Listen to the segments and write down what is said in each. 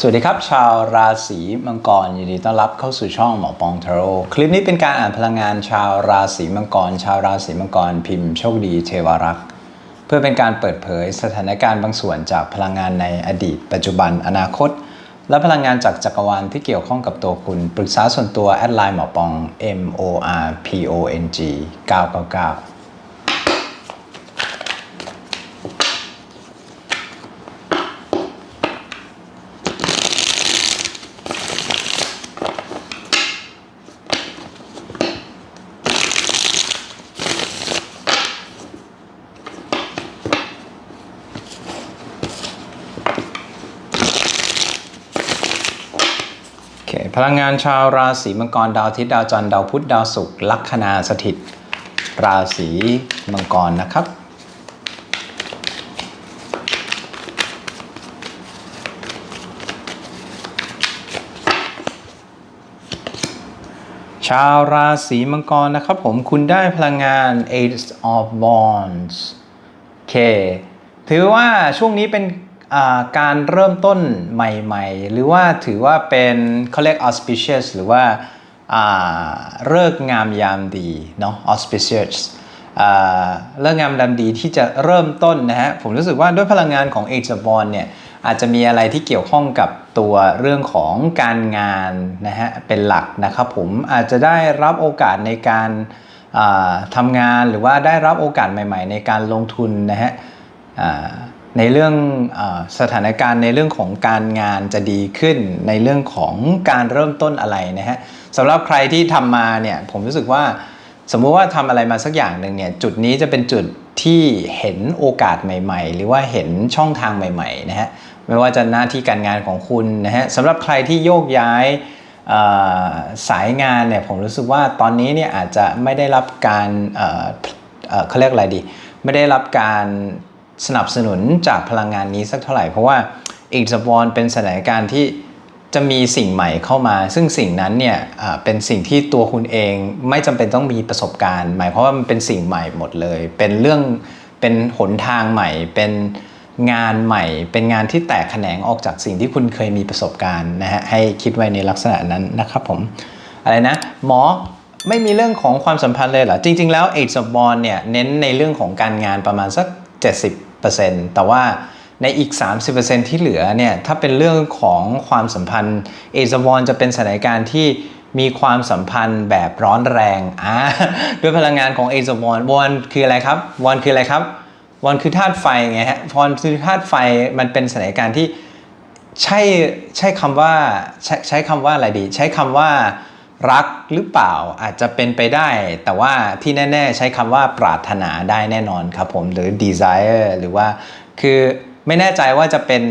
สวัสดีครับ ชาวราศีมังกรยินดีต้อนรับเข้าสู่ช่องหมอปองทาโร่คลิปนี้เป็นการอ่านพลังงานชาวราศีมังกร ชาวราศีมังกร พิมพ์โชคดีเทวรักษ์เพื่อเป็นการเปิดเผยสถานการณ์บางส่วนจากพลังงานในอดีต ปัจจุบันอนาคต และพลังงานจากจักรวาลที่เกี่ยวข้องกับตัวคุณ ปรึกษาส่วนตัวแอดไลน์หมอปอง M O R P O N G 999 พลังงานชาวราศีมังกรดาวอาทิตย์ดาวจันทร์ดาวพุธดาวศุกร์ลัคนาสถิต ราศีมังกรนะครับชาวราศีมังกรนะครับผมคุณได้พลังงาน Ace of Wands โอเค ถือว่าช่วงนี้เป็น การเริ่มต้นใหม่ๆ หรือว่าถือว่าเป็นเขาเรียก auspicious หรือว่าเลิกงามยามดีเนาะ auspicious เลิกงามยามดีที่จะเริ่มต้นนะฮะ ผมรู้สึกว่าด้วยพลังงานของ Age of Wands เนี่ยอาจจะมีอะไรที่เกี่ยวข้องกับตัวเรื่องของการงานนะฮะเป็นหลักนะครับผมอาจจะได้รับโอกาสในการอ่าทำงานหรือว่าได้รับโอกาสใหม่ ๆ ในการลงทุนนะฮะ ในเรื่องอสถานการณ์ในเรื่องของการงานจะดีขึ้น ในเรื่องของการเริ่มต้นอะไรนะฮะสำหรับใครที่ทำมาเนี่ยผมรู้สึกว่าสมมุติว่าทำอะไรมาสักอย่างหนึ่งเนี่ยจุดนี้จะเป็นจุดที่เห็นโอกาสใหม่ ๆ หรือว่าเห็นช่องทางใหม่ๆนะฮะไม่ว่าจะหน้าที่การงานของคุณนะฮะสำหรับใครที่โยกย้ายสายงานเนี่ยผมรู้สึกว่าตอนนี้เนี่ยอาจจะไม่ได้รับการเขาเรียกอะไรดี ไม่ได้รับการ สนับสนุนจากพลังงานนี้สักเท่าไหร่ เพราะว่าอีกสปอนเป็นสถานการณ์ที่จะมีสิ่งใหม่เข้ามา ซึ่งสิ่งนั้นเนี่ยเป็นสิ่งที่ตัวคุณเองไม่จำเป็นต้องมีประสบการณ์ หมายเพราะว่ามันเป็นสิ่งใหม่หมดเลย เป็นเรื่องเป็นหนทางใหม่ เป็นงานใหม่ เป็นงานที่แตกแขนงออกจากสิ่งที่คุณเคยมีประสบการณ์นะฮะให้คิดไว้ในลักษณะนั้นนะครับผมอะไรนะหมอไม่มีเรื่องของความสัมพันธ์เลยเหรอจริง ๆ แล้ว Age of Bond เนี่ยเน้นในเรื่องของการงานประมาณสัก 70%แต่ว่าในอีก 30%ที่เหลือเนี่ย ถ้าเป็นเรื่องของความสัมพันธ์ Age of Bond จะเป็นสถานการณ์ที่มีความสัมพันธ์แบบร้อนแรงอ่าด้วยพลังงานของ Age of Bond วอนคืออะไรครับวอนคืออะไรครับวอนคือธาตุไฟไงฮะวอนคือธาตุไฟมันเป็นสถานการณ์ที่ใช่ใช้คำว่าใช้ใช้คำว่าอะไรดี ใช้คำว่า รักหรือเปล่าอาจจะเป็นไปได้ แต่ว่าที่แน่ ๆ ใช้คำว่าปรารถนาได้แน่นอนครับผมหรือ desire หรือว่าคือไม่แน่ใจว่าจะเป็น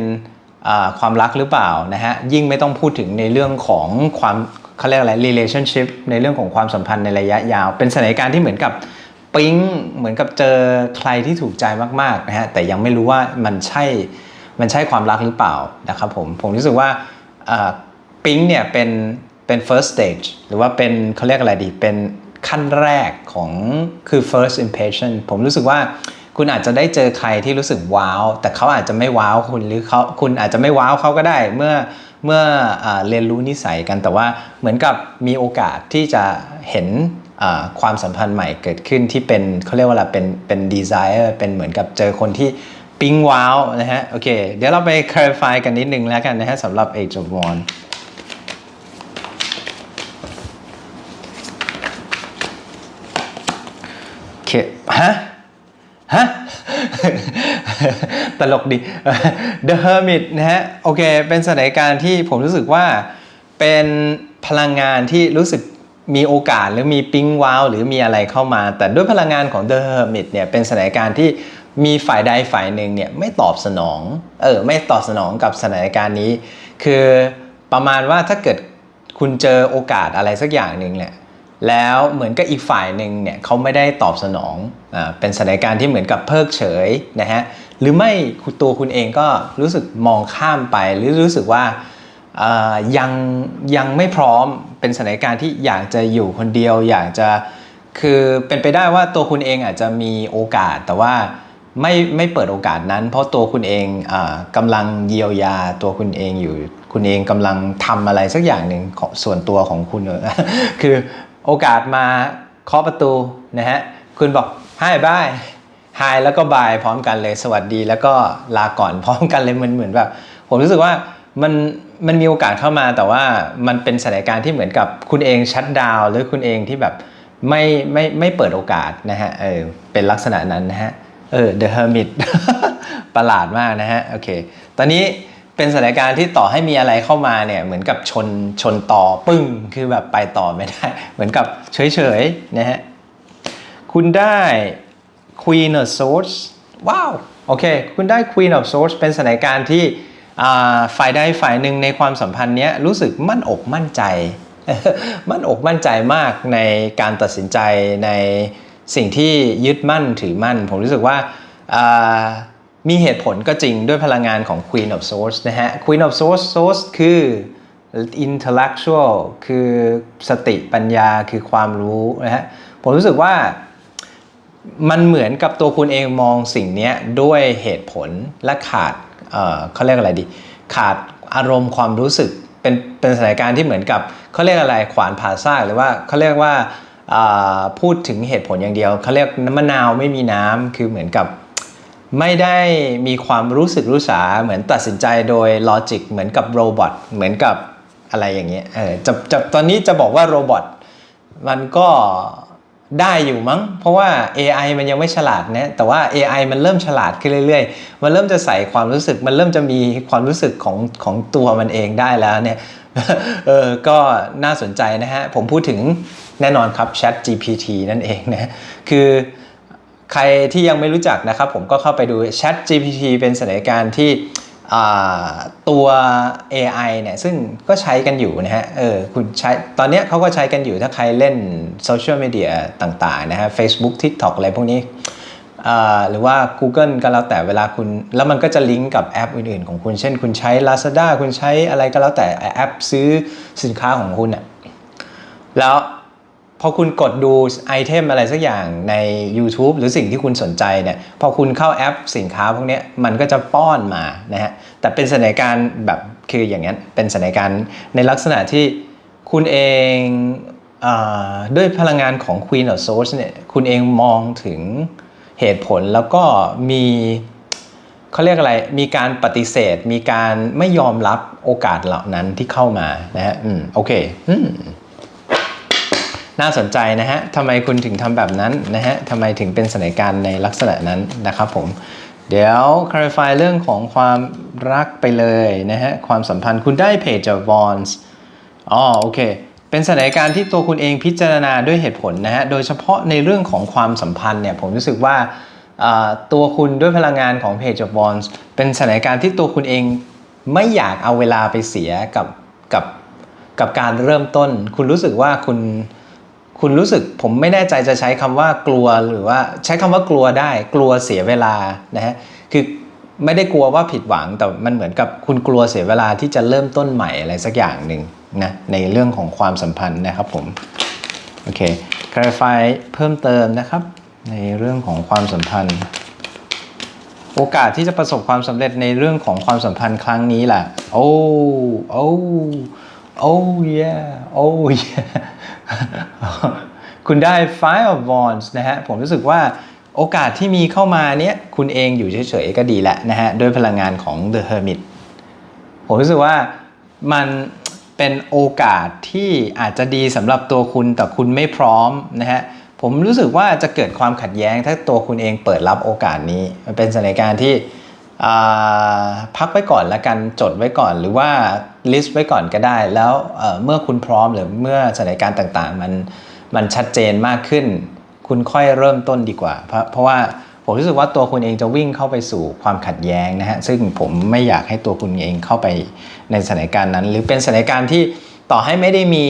ความรักหรือเปล่านะฮะยิ่งไม่ต้องพูดถึงในเรื่องของความเขาเรียกอะไร relationship ในเรื่องของความสัมพันธ์ในระยะยาว เป็นสถานการณ์ที่เหมือนกับปิ๊งเหมือนกับเจอใครที่ถูกใจมากๆนะฮะแต่ยังไม่รู้ว่ามันใช่มันใช่ความรักหรือเปล่านะครับผมผมรู้สึกว่าปิ๊งเนี่ยเป็น เป็น first stage หรือว่าเป็นเขาเรียกอะไรดี เป็นขั้นแรกของคือ first impression ผมรู้สึกว่าคุณอาจจะได้เจอใครที่รู้สึกว้าว แต่เขาอาจจะไม่ว้าวคุณหรือเขาคุณอาจจะไม่ว้าวเขาก็ได้ เมื่อเมื่ออเรียนรู้นิสัยกันแต่ว่าเหมือนกับมีโอกาสที่จะเห็นความสัมพันธ์ใหม่เกิดขึ้นที่เป็นเขาเรียกว่าอะไรเป็นเป็น desire เป็นเหมือนกับเจอคนที่ปิ๊งว้าวนะฮะโอเคเดี๋ยวเราไป clarify กันนิดนึงแล้วกันนะฮะสำหรับ Age of One โอเค ฮะฮะตลกดี The Hermit นะฮะโอเค เป็นสถานการณ์ที่ผมรู้สึกว่าเป็นพลังงานที่รู้สึกมีโอกาสหรือมีปิ๊งว้าว หรือมีอะไรเข้ามา แต่ด้วยพลังงานของ The Hermit เนี่ยเป็นสถานการณ์ที่มีฝ่ายใดฝ่ายหนึ่งเนี่ยไม่ตอบสนองเออไม่ตอบสนองกับสถานการณ์นี้ คือประมาณว่าถ้าเกิดคุณเจอโอกาสอะไรสักอย่างหนึ่งเนี่ย แล้วเหมือนกับอีกฝ่ายหนึ่งเนี่ยเขาไม่ได้ตอบสนองอ่าเป็นสถานการณ์ที่เหมือนกับเพิกเฉยนะฮะหรือไม่คุณตัวคุณเองก็รู้สึกมองข้ามไป หรือรู้สึกว่าอ่ายังยังไม่พร้อมเป็นสถานการณ์ที่อยากจะอยู่คนเดียว อยากจะคือเป็นไปได้ว่าตัวคุณเองอาจจะมีโอกาสแต่ว่าไม่ไม่เปิดโอกาสนั้น เพราะตัวคุณเองอากำลังเยียวยาตัวคุณเองอยู่ คุณเองกำลังทำอะไรสักอย่างหนึ่งของส่วนตัวของคุณคือ โอกาสมาเคาะประตูนะฮะคุณบอกให้บายไฮแล้วก็บายพร้อมกันเลยสวัสดีแล้วก็ลาก่อนพร้อมกันเลยมันเหมือนแบบผมรู้สึกว่ามันมันมีโอกาสเข้ามาแต่ว่ามันเป็นสถานการณ์ที่เหมือนกับคุณเองชัดดาวหรือคุณเองที่แบบไม่ไม่ไม่เปิดโอกาสนะฮะเออเป็นลักษณะนั้นนะฮะเออ The Hermit ประหลาดมากนะฮะโอเค ตอนนี้ เป็นสถานการณ์ที่ต่อให้มีอะไรเข้ามาเนี่ยเหมือนกับชนชนต่อปึ้งคือแบบไปต่อไม่ได้ เหมือนกับเฉยๆนะฮะคุณได้ Queen of Swords ว้าวโอเคคุณได้ Queen of Swords เป็นสถานการณ์ที่ฝ่ายใดฝ่ายหนึ่งในความสัมพันธ์เนี้ยรู้สึกมั่นอกมั่นใจ มั่นอกมั่นใจมากในการตัดสินใจในสิ่งที่ยึดมั่นถือมั่น ผมรู้สึกว่า มีเหตุผลก็จริงด้วยพลังงานของ Queen of Swords นะฮะ Queen of Swords Swords คือ intellectual คือสติปัญญาคือความรู้นะฮะ ผมรู้สึกว่ามันเหมือนกับตัวคุณเองมองสิ่งนี้ด้วยเหตุผลและขาดเอ่อเขาเรียกอะไรดี ขาดอารมณ์ความรู้สึกเป็นเป็นสถานการณ์ที่เหมือนกับเขาเรียกอะไรขวานผ่าซากหรือว่าเขาเรียกว่าพูดถึงเหตุผลอย่างเดียวเขาเรียกน้ำมะนาวไม่มีน้ำคือเหมือนกับ ไม่ได้มีความรู้สึกรู้สาเหมือนตัดสินใจโดยลอจิกเหมือนกับโรบอทเหมือนกับอะไรอย่างเงี้ยเออจะจะตอนนี้จะบอกว่าโรบอทมันก็ได้อยู่มั้ง เพราะว่า AI มันยังไม่ฉลาดนะแต่ว่า AI มันเริ่มฉลาดขึ้นเรื่อยๆ มันเริ่มจะใส่ความรู้สึก มันเริ่มจะมีความรู้สึกของของตัวมันเองได้แล้วเนี่ยเออก็น่าสนใจนะฮะ ผมพูดถึงแน่นอนครับ Chat GPT นั่นเองนะคือ ใครที่ยังไม่รู้จักนะครับผมก็เข้าไปดู Chat GPT เป็นสถานการณ์ที่ตัว AI เนี่ยซึ่งก็ใช้กันอยู่นะฮะเออคุณใช้ตอนนี้เขาก็ใช้กันอยู่ถ้าใครเล่นโซเชียลมีเดียต่างๆนะฮะ Facebook TikTok อะไรพวกนี้หรือว่า Google ก็แล้วแต่เวลาคุณ แล้วมันก็จะลิงก์กับแอปอื่นๆ ของคุณ เช่นคุณใช้ Lazada คุณใช้อะไรก็แล้วแต่แอปซื้อสินค้าของคุณอะแล้ว พอคุณกดดูไอเทมอะไรสักอย่างใน YouTube หรือสิ่งที่คุณสนใจเนี่ยพอคุณเข้าแอปสินค้าพวกนี้มันก็จะป้อนมานะฮะแต่เป็นสถานการณ์แบบคืออย่างนั้นเป็นสถานการณ์ในลักษณะที่คุณเองอด้วยพลังงานของ Queen of Swords เนี่ยคุณเองมองถึงเหตุผลแล้วก็มีเขาเรียกอะไร มีการปฏิเสธ มีการไม่ยอมรับโอกาสเหล่านั้นที่เข้ามานะฮะ อืม โอเค อืม น่าสนใจนะฮะทำไมคุณถึงทำแบบนั้นนะฮะทำไมถึงเป็นสถานการณ์ในลักษณะนั้นนะครับผม เดี๋ยว clarify เรื่องของความรักไปเลยนะฮะ ความสัมพันธ์คุณได้ page of wands อ๋อโอเค เป็นสถานการณ์ที่ตัวคุณเองพิจารณาด้วยเหตุผลนะฮะ โดยเฉพาะในเรื่องของความสัมพันธ์เนี่ยผมรู้สึกว่าตัวคุณด้วยพลังงานของ page of wands เป็นสถานการณ์ที่ตัวคุณเองไม่อยากเอาเวลาไปเสียกับกับกับการเริ่มต้น คุณรู้สึกว่าคุณ คุณรู้สึกผมไม่แน่ใจจะใช้คำว่ากลัวหรือว่าใช้คำว่ากลัวได้ กลัวเสียเวลานะฮะคือไม่ได้กลัวว่าผิดหวังแต่มันเหมือนกับคุณกลัวเสียเวลาที่จะเริ่มต้นใหม่อะไรสักอย่างหนึ่งนะในเรื่องของความสัมพันธ์นะครับผมโอเค clarify เพิ่มเติมนะครับ ในเรื่องของความสัมพันธ์ โอกาสที่จะประสบความสำเร็จในเรื่องของความสัมพันธ์ครั้งนี้แหละโอ้โอ้โอ้ yeah โอ้ yeah คุณได้ Five of Wands นะฮะ ผมรู้สึกว่าโอกาสที่มีเข้ามาเนี้ยคุณเองอยู่เฉยๆก็ดีแหละนะฮะ ด้วยพลังงานของ The Hermit ผมรู้สึกว่ามันเป็นโอกาสที่อาจจะดีสำหรับตัวคุณแต่คุณไม่พร้อมนะฮะผมรู้สึกว่าจะเกิดความขัดแย้งถ้าตัวคุณเองเปิดรับโอกาสนี้ มันเป็นสถานการณ์ที่ พักไว้ก่อนละกันจดไว้ก่อนหรือว่า list ไว้ก่อนก็ได้ แล้วเมื่อคุณพร้อมหรือเมื่อสถานการณ์ต่างๆ มันมันชัดเจนมากขึ้น คุณค่อยเริ่มต้นดีกว่า เพราะเพราะว่าผมรู้สึกว่าตัวคุณเองจะวิ่งเข้าไปสู่ความขัดแย้งนะฮะซึ่งผมไม่อยากให้ตัวคุณเองเข้าไปในสถานการณ์นั้น หรือเป็นสถานการณ์ที่ต่อให้ไม่ได้มี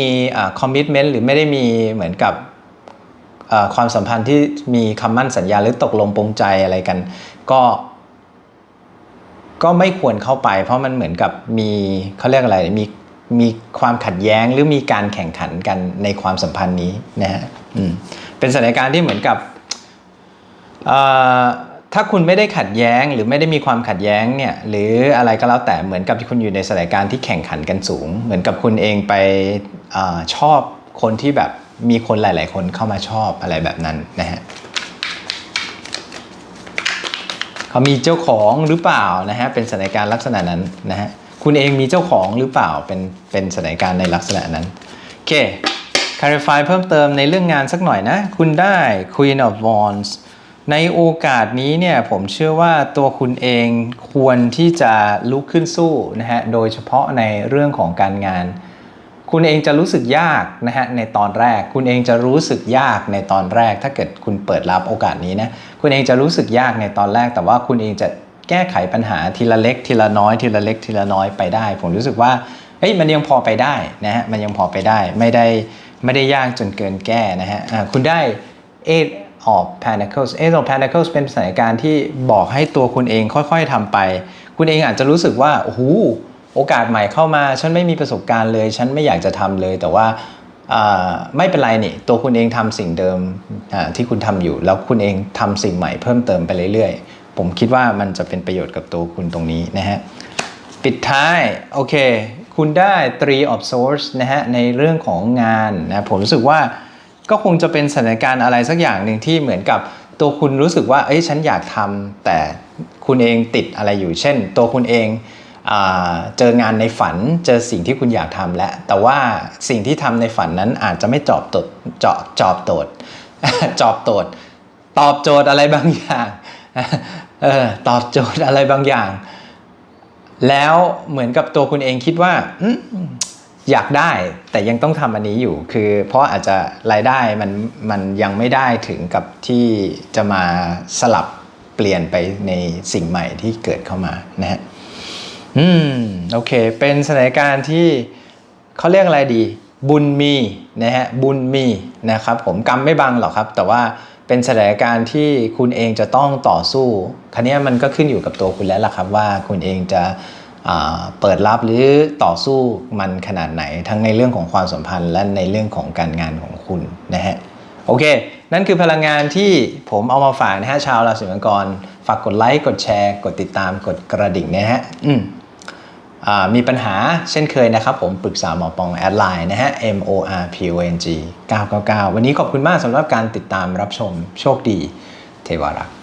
คอมมิชเมนต์หรือไม่ได้มีเหมือนกับความสัมพันธ์ที่มีคำมั่นสัญญาหรือตกลงปรงใจอะไรกัน ก็ ก็ไม่ควรเข้าไป เพราะมันเหมือนกับมีเขาเรียกอะไรมีมีความขัดแย้งหรือมีการแข่งขันกันในความสัมพันธ์นี้นะฮะเป็นสถานการณ์ที่เหมือนกับเอ่อถ้าคุณไม่ได้ขัดแย้งหรือไม่ได้มีความขัดแย้งเนี่ยหรืออะไรก็แล้วแต่เหมือนกับที่คุณอยู่ในสถานการณ์ที่แข่งขันกันสูง เหมือนกับคุณเองไปอชอบคนที่แบบมีคนหลาย ๆ คนเข้ามาชอบอะไรแบบนั้นนะฮะ เขามีเจ้าของหรือเปล่านะฮะเป็นสถานการณ์ลักษณะนั้นนะฮะคุณเองมีเจ้าของหรือเปล่าเป็นเป็นสถานการณ์ในลักษณะนั้นโอเค clarify เพิ่มเติมในเรื่องงานสักหน่อยนะ คุณได้ Queen of Wands ในโอกาสนี้เนี่ยผมเชื่อว่าตัวคุณเองควรที่จะลุกขึ้นสู้นะฮะโดยเฉพาะในเรื่องของการงาน คุณเองจะรู้สึกยากนะฮะในตอนแรก คุณเองจะรู้สึกยากในตอนแรก ถ้าเกิดคุณเปิดรับโอกาสนี้นะคุณเองจะรู้สึกยากในตอนแรก แต่ว่าคุณเองจะแก้ไขปัญหาทีละเล็ก ทีละน้อยทีละเล็กทีละน้อยไปได้ ผมรู้สึกว่าเฮ้ยมันยังพอไปได้นะฮะมันยังพอไปได้ไม่ได้ไม่ได้ยากจนเกินแก้นะฮะอ่าคุณได้ Eight of Pentacles Eight of Pentacles เป็นสถานการณ์ที่บอกให้ตัวคุณเองค่อยๆทำไป คุณเองอาจจะรู้สึกว่าโอ้โห โอกาสใหม่เข้ามาฉันไม่มีประสบการณ์เลย ฉันไม่อยากจะทำเลย แต่ว่าไม่เป็นไรนี่ตัวคุณเองทำสิ่งเดิมที่คุณทำอยู่ แล้วคุณเองทำสิ่งใหม่เพิ่มเติมไปเรื่อยๆ ผมคิดว่ามันจะเป็นประโยชน์กับตัวคุณตรงนี้นะฮะปิดท้ายโอเค คุณได้ three of swords นะฮะในเรื่องของงานนะผมรู้สึกว่าก็คงจะเป็นสถานการณ์อะไรสักอย่างหนึ่งที่เหมือนกับตัวคุณรู้สึกว่าเอ้ยฉันอยากทำแต่คุณเองติดอะไรอยู่ เช่น ตัวคุณเอง เจองานในฝันเจอสิ่งที่คุณอยากทำแล้วแต่ว่าสิ่งที่ทำในฝันนั้นอาจจะไม่จอบตดเจาะจอบโตดจอบโตดตอบโจทย์อะไรบางอย่างเออตอบโจทย์อะไรบางอย่าง แล้วเหมือนกับตัวคุณเองคิดว่าอยากได้แต่ยังต้องทำอันนี้อยู่ คือเพราะอาจจะรายได้มันมันยังไม่ได้ถึงกับที่จะมาสลับเปลี่ยนไปในสิ่งใหม่ที่เกิดเข้ามานะฮะ อืมโอเค เป็นสถานการณ์ที่เขาเรียกอะไรดี บุญมีนะฮะบุญมีนะครับผมกรรมไม่บังหรอกครับ แต่ว่าเป็นสถานการณ์ที่คุณเองจะต้องต่อสู้คันนี้มันก็ขึ้นอยู่กับตัวคุณแล้วล่ะครับว่าคุณเองจะเปิดรับหรือต่อสู้มันขนาดไหน ทั้งในเรื่องของความสัมพันธ์ และในเรื่องของการงานของคุณนะฮะโอเค นั่นคือพลังงานที่ผมเอามาฝากนะฮะชาวราศีมังกร ฝากกดไลค์ กดแชร์ กดติดตาม กดกระดิ่งนะฮะ อืม มีปัญหาเช่นเคยนะครับผมปรึกษาหมอปองแอดไลน์นะฮะ M O R P O N G 999 วันนี้ขอบคุณมากสำหรับการติดตามรับชมโชคดี เทวารักษ์